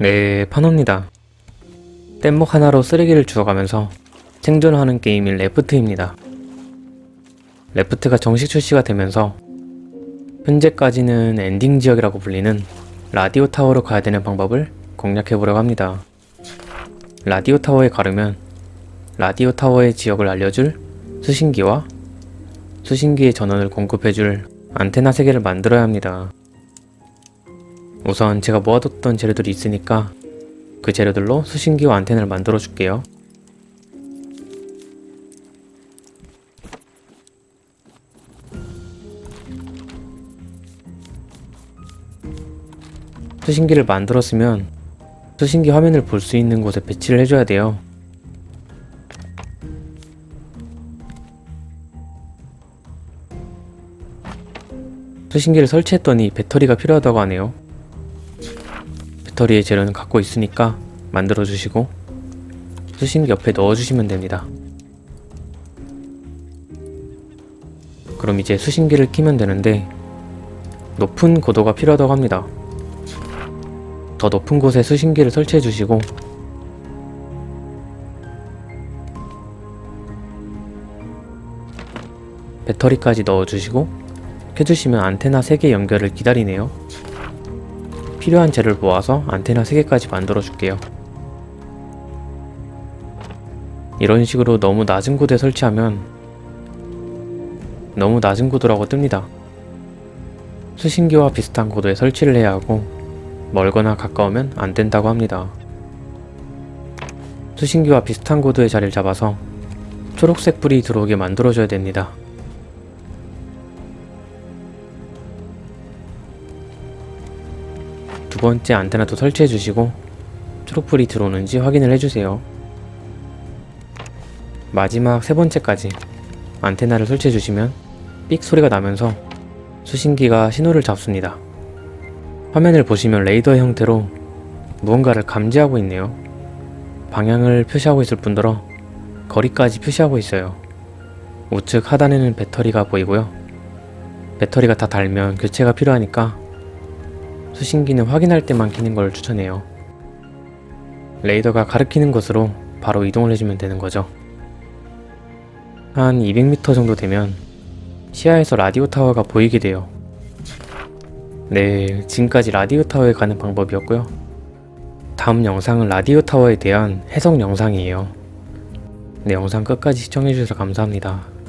네, 파노입니다. 뗏목 하나로 쓰레기를 주워가면서 생존하는 게임인 레프트입니다. 레프트가 정식 출시가 되면서 현재까지는 엔딩 지역이라고 불리는 라디오 타워로 가야 되는 방법을 공략해 보려고 합니다. 라디오 타워에 가려면 라디오 타워의 지역을 알려줄 수신기와 수신기의 전원을 공급해줄 안테나 3개를 만들어야 합니다. 우선 제가 모아뒀던 재료들이 있으니까 그 재료들로 수신기와 안테나를 만들어 줄게요. 수신기를 만들었으면 수신기 화면을 볼 수 있는 곳에 배치를 해줘야 돼요. 수신기를 설치했더니 배터리가 필요하다고 하네요. 배터리의 재료는 갖고 있으니까 만들어 주시고 수신기 옆에 넣어 주시면 됩니다. 그럼 이제 수신기를 키면 되는데 높은 고도가 필요하다고 합니다. 더 높은 곳에 수신기를 설치해 주시고 배터리까지 넣어 주시고 켜주시면 안테나 3개 연결을 기다리네요. 필요한 재료를 모아서 안테나 3개까지 만들어 줄게요. 이런 식으로 너무 낮은 곳에 설치하면 너무 낮은 고도라고 뜹니다. 수신기와 비슷한 고도에 설치를 해야 하고 멀거나 가까우면 안 된다고 합니다. 수신기와 비슷한 고도의 자리를 잡아서 초록색 불이 들어오게 만들어줘야 됩니다. 두 번째 안테나도 설치해 주시고 초록불이 들어오는지 확인을 해주세요. 마지막 세 번째까지 안테나를 설치해 주시면 삑 소리가 나면서 수신기가 신호를 잡습니다. 화면을 보시면 레이더 형태로 무언가를 감지하고 있네요. 방향을 표시하고 있을 뿐더러 거리까지 표시하고 있어요. 우측 하단에는 배터리가 보이고요. 배터리가 다 닳으면 교체가 필요하니까 수신기는 확인할 때만 켜는 걸 추천해요. 레이더가 가리키는 곳으로 바로 이동을 해주면 되는 거죠. 한 200m 정도 되면 시야에서 라디오 타워가 보이게 돼요. 네, 지금까지 라디오 타워에 가는 방법이었고요. 다음 영상은 라디오 타워에 대한 해석 영상이에요. 네, 영상 끝까지 시청해주셔서 감사합니다.